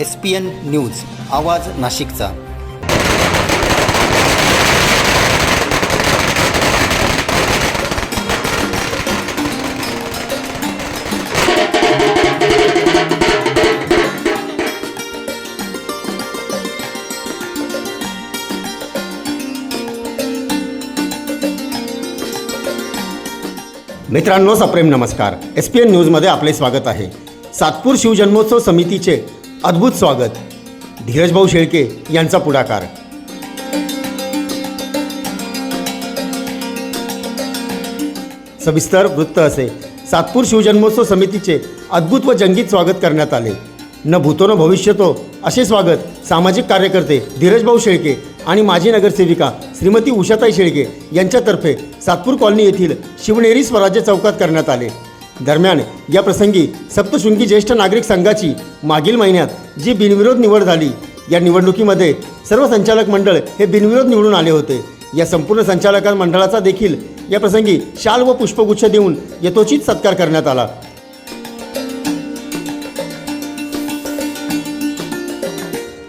S P N news आवाज नाशिकचा. मित्रांनो सप्रेम नमस्कार. एस पी एन न्यूजमध्ये आपले स्वागत आहे. सातपूर शिवजन्मोत्सव समितीचे अद्भुत स्वागत. धीरजभाऊ शेळके यांचा पुढाकार. सविस्तर वृत्त असे. सातपूर शिवजन्मोत्सव समितीचे अद्भुत व जंगीत स्वागत करण्यात आले. न भूतो न भविष्यतो असे स्वागत सामाजिक कार्यकर्ते धीरजभाऊ शेळके आणि माजी नगरसेविका श्रीमती उषाताई शेळके यांच्यातर्फे सातपूर कॉलनी येथील शिवनेरी स्वराज्य चौकात करण्यात आले. दरम्यान या प्रसंगी सप्तशृंगी ज्येष्ठ नागरिक संघाची मागील महिन्यात जी बिनविरोध निवड झाली या निवडणुकीमध्ये सर्व संचालक मंडळ हे बिनविरोध निवडून आले होते. या संपूर्ण संचालक मंडळाचा देखील या प्रसंगी शाल व पुष्पगुच्छ देऊन यथोचित सत्कार करण्यात आला.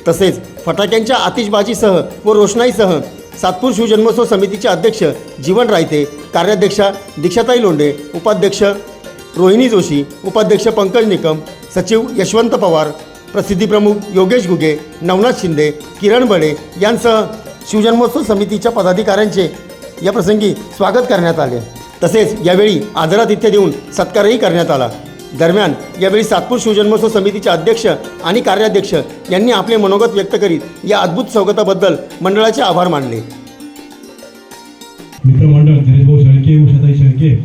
तसेच फटाक्यांच्या आतिषबाजीसह व रोषणाईसह सातपूर शिवजन्मोत्सव समितीचे अध्यक्ष जीवन रायते कार्याध्यक्षा दीक्षाताई लोंढे उपाध्यक्ष रोहिणी जोशी उपाध्यक्ष पंकज निकम सचिव यशवंत पवार प्रसिद्धीप्रमुख योगेश घुगे नवनाथ शिंदे किरण बडे यांसह शिवजन्मोत्सव समितीच्या पदाधिकाऱ्यांचे या प्रसंगी स्वागत करण्यात आले. तसेच यावेळी आदरातिथ्य देऊन सत्कारही करण्यात आला. दरम्यान यावेळी सातपूर शिवजन्मोत्सव समितीचे अध्यक्ष आणि कार्याध्यक्ष यांनी आपले मनोगत व्यक्त करीत या अद्भुत स्वागताबद्दल मंडळाचे आभार मानले. मित्रमंडळ दिनेशभाऊ शेळके उषाताई शेळके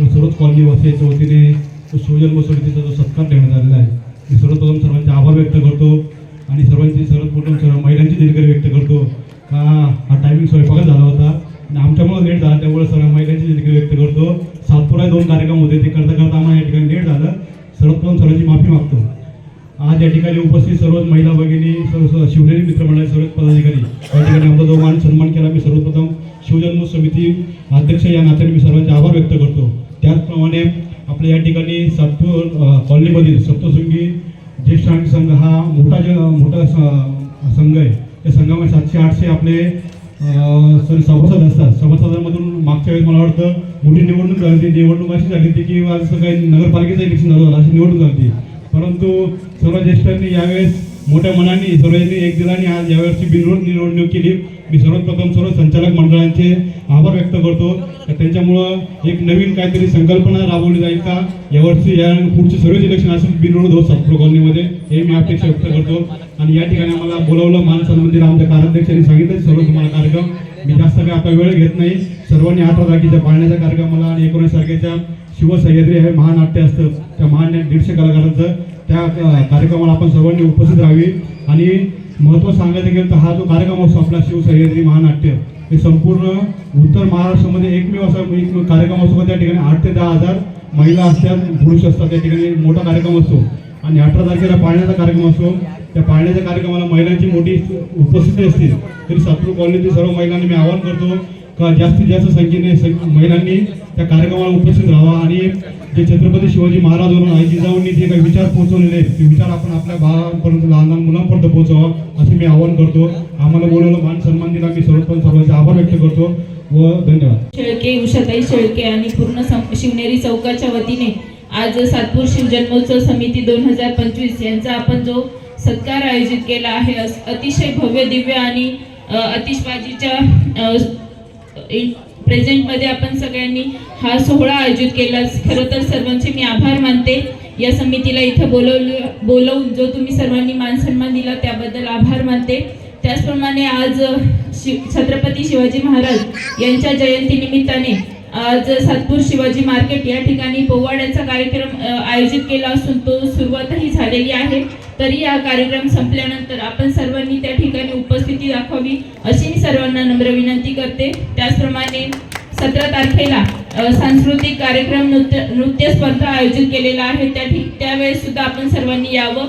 व सर्वच कॉलनी वासियाच्या वतीने तो शिवजन्म समितीचा जो सत्कार देण्यात आलेला आहे मी सर्वप्रथम सर्वांचे आभार व्यक्त करतो आणि सर्वांची सर्वप्रथम सर्व महिलांची दिलगिरी व्यक्त करतो. का हा टायमिंग स्वयंपाकच झाला होता आणि आमच्यामुळे लेट झाला त्यामुळे सर्व महिलांची दिलगिरी व्यक्त करतो. सातपुरा दोन कार्यक्रम होते ते करता करता आम्हाला या ठिकाणी लेट झालं. सर्वप्रथम सर्वांची माफी मागतो. आज या ठिकाणी उपस्थित सर्वच महिला भगिनी सर्व सर्व शिवनेरी मित्रमंडळाचे सर्वच पदाधिकारी या ठिकाणी आमचा जो मान सन्मान केला मी सर्वप्रथम शिवजन्म समिती अध्यक्ष या नात्याने मी सर्वांचे आभार व्यक्त करतो. त्याचप्रमाणे आपल्या या ठिकाणी सातपूर कॉलनीमधील सप्तशृंगी ज्येष्ठ संघ हा मोठा ज मोठा स- संघ आहे. त्या संघामध्ये सातशे आठशे आपले सॉरी सभासद असतात. सभासदांमधून मागच्या वेळेस मला वाटतं मोठी निवडणूक झाली होती. निवडणूक अशी झाली होती की असं काही नगरपालिकेचं इलेक्शन झालं अशी निवडणूक झाली होती. परंतु सर्व ज्येष्ठांनी यावेळेस मोठ्या मनाने सर्वांनी एक दिलाने आज यावेळेसची बिनरोड निवडणूक केली. मी सर्वप्रथम सर्व संचालक मंडळांचे आभार व्यक्त करतो. त्यांच्यामुळं एक नवीन काहीतरी संकल्पना राबवली जाईल का? यावर्षी या पुढचे सर्वच इलेक्शन असेल बिनविरोध होत सातपूर कॉलनीमध्ये हे मी अपेक्षा व्यक्त करतो. आणि या ठिकाणी आम्हाला बोलावलं मान सन्मान आमच्या कार्याध्यक्षांनी सांगितलं सर्व तुम्हाला कार्यक्रम. मी जास्त काही आपला वेळ घेत नाही. सर्वांनी अठरा तारखेच्या पाळण्याच्या कार्यक्रमाला आणि एकोणीस तारखेच्या शिवसह्याद्री हे महानाट्य असतं. त्या महान दीडशे कलाकारांचं त्या कार्यक्रमाला आपण सर्वांनी उपस्थित राहावी. आणि महत्त्व सांगायचं गेलं तर हा जो कार्यक्रम असतो आपला शिवसह्याद्री महानाट्य हे संपूर्ण उत्तर महाराष्ट्रामध्ये एकमेव असा एक कार्यक्रम असतो. त्या ठिकाणी आठ ते दहा हजार महिला असतात पुरुष असतात. त्या ठिकाणी मोठा कार्यक्रम असतो. आणि अठरा तारखेला पाळण्याचा कार्यक्रम असतो. त्या पाळण्याच्या कार्यक्रमाला महिलांची मोठी उपस्थिती असते. तरी सातपूर कॉलनीतील सर्व महिलांनी मी आवाहन करतो का जास्तीत जास्त संख्येने महिलांनी त्या कार्यक्रमाला उपस्थित राहावा आणि जे छत्रपती शिवाजी महाराजांवरून आई जिजाऊंनी जे काही विचार पोहोचवलेले आहेत ते विचार आपण आपल्या बाळांपर्यंत लहान लहान मुलांपर्यंत पोहोचवा असे मी आवाहन करतो. आम्हाला बोलवलं मान सन्मान दिला. मी सर्वपण सर्वांचे आभार व्यक्त करतो व धन्यवाद. शेळके उषाताई शेळके आणि पूर्ण शिवनेरी चौकाच्या वतीने आज सातपूर शिवजन्मोत्सव समिती दोन हजार पंचवीस यांचा आपण जो सत्कार आयोजित केला आहे अतिशय भव्य दिव्य आणि अतिशबाजीच्या इन- प्रेझेंटमध्ये आपण सगळ्यांनी हा सोहळा आयोजित केला. खरं तर सर्वांचे मी आभार मानते. या समितीला इथं बोलवलं बोलवून जो तुम्ही सर्वांनी मान सन्मान दिला त्याबद्दल आभार मानते. त्याचप्रमाणे आज शि छत्रपती शिवाजी महाराज यांच्या जयंतीनिमित्ताने आज सातपूर शिवाजी मार्केट या ठिकाणी पोवाड्याचा कार्यक्रम आयोजित केला असून तो सुरुवातही झालेली आहे. तरी हा कार्यक्रम संपल्यानंतर आपण सर्वांनी त्या ठिकाणी उपस्थिती दाखवावी अशी मी सर्वांना नम्र विनंती करते. त्याचप्रमाणे सतरा तारखेला सांस्कृतिक कार्यक्रम नृत्य नृत्य स्पर्धा आयोजित केलेला आहे. त्या ठिक त्यावेळेस सुद्धा आपण सर्वांनी यावं.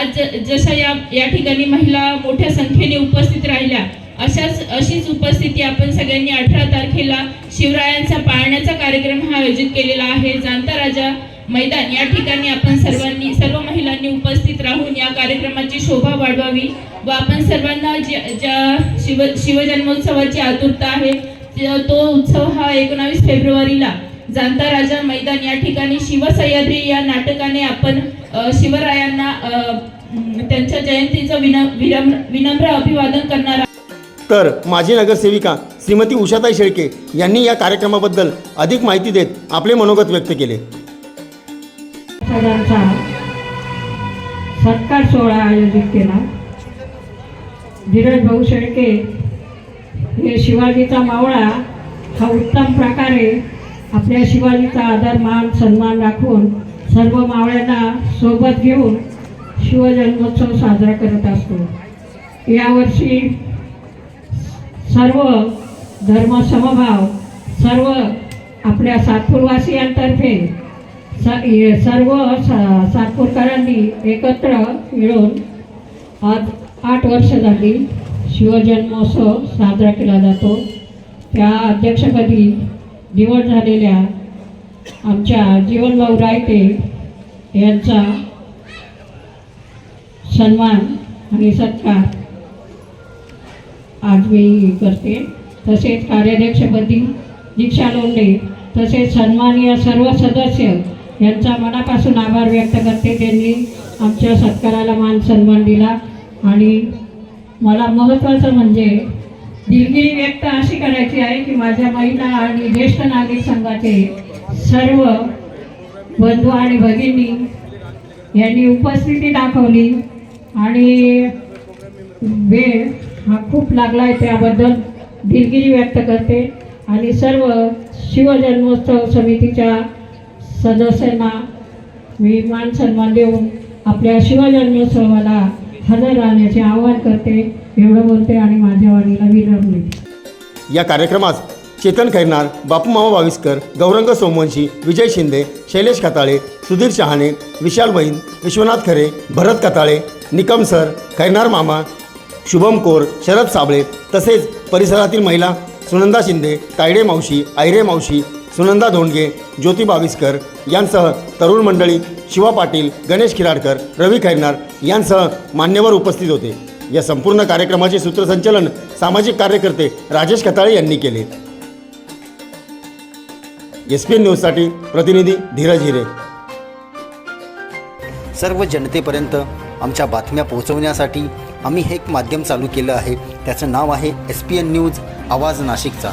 आज ज- जशा या या ठिकाणी महिला मोठ्या संख्येने उपस्थित राहिल्या अशाच अशीच उपस्थिती आपण सगळ्यांनी अठरा तारखेला शिवरायांचा पाळण्याचा कार्यक्रम हा आयोजित केलेला आहे. जाणता राजा मैदान या ठिकाणी आपण सर्वांनी सर्व महिलांनी उपस्थित कार्यक्रमाची शोभा वाढवावी व आपण सर्वांना ज्या ज्या शिव शिवजन्मोत्सवाची आतुरता आहे त- उत्सव हा एकोणावीस फेब्रुवारीला जाणता राजा मैदान या ठिकाणी शिवसह्याद्री या नाटकाने आपण शिवरायांना त्यांच्या जयंतीचं विन विनम्र विनम्र अभिवादन करणार आहोत. तर माजी नगरसेविका श्रीमती उषाताई शेळके यांनी या कार्यक्रमाबद्दल अधिक माहिती देत आपले मनोगत व्यक्त केले सत्कार सोहळा आयोजित केला. धीरज भाऊ शेळके हे शिवाजीचा मावळा हा उत्तम प्रकारे आपल्या शिवाजीचा आदर मान सन्मान राखून सर्व मावळ्यांना सोबत घेऊन शिवजन्मोत्सव साजरा करत असतो. यावर्षी सर्व धर्म समभाव सर्व आपल्या सातपूरवासियांतर्फे स सर्व सा सातपूरकरांनी एकत्र मिळून आज आठ वर्ष झाली शिवजन्मोत्सव साजरा केला जातो. त्या अध्यक्षपदी निवड झालेल्या आमच्या जीवनभाऊ रायते यांचा सन्मान आणि सत्कार आज मी करते. तसेच कार्याध्यक्षपदी दीक्षा लोंडे तसेच सन्माननीय सर्व सदस्य यांचा मनापासून आभार व्यक्त करते त्यांनी आमच्या सत्काराला मान सन्मान दिला. आणि मला महत्त्वाचं म्हणजे दिलगिरी व्यक्त अशी करायची आहे की माझ्या महिला आणि ज्येष्ठ नागरिक संघाचे सर्व बंधू आणि भगिनी यांनी उपस्थिती दाखवली. आणि वेळ हा खूप लागला आहे त्याबद्दल दिलगिरी व्यक्त करते. आणि सर्व शिवजन्मोत्सव समितीच्या सदस्यांना विमान सन्मान देऊन आपल्या शिवजन्मोत्सवाला हजर राहण्याचे आवाहन करते एवढं बोलते आणि माझ्या वाणीला विनवले या कार्यक्रमास चेतन खैरनार बापूमामा बाविस्कर गौरंग सोमवंशी विजय शिंदे शैलेश खताळे सुधीर शहाणे विशाल बहीण विश्वनाथ खरे भरत कताळे निकम सर खैरनार मामा शुभम कोर शरद साबळे तसेच परिसरातील महिला सुनंदा शिंदे तायडे मावशी आयरे मावशी सुनंदा धोंडगे ज्योती बाविस्कर यांसह तरुण मंडळी शिवा पाटील गणेश खिराडकर रवी खैरनार यांसह मान्यवर उपस्थित होते. या संपूर्ण कार्यक्रमाचे सूत्रसंचलन सामाजिक कार्यकर्ते राजेश खताळे यांनी केले. एस पी एन न्यूजसाठी प्रतिनिधी धीरज हिरे. सर्व जनतेपर्यंत आमच्या बातम्या पोहोचवण्यासाठी आम्ही हे एक माध्यम चालू केलं आहे. त्याचं नाव आहे एस पी एन न्यूज आवाज नाशिकचा.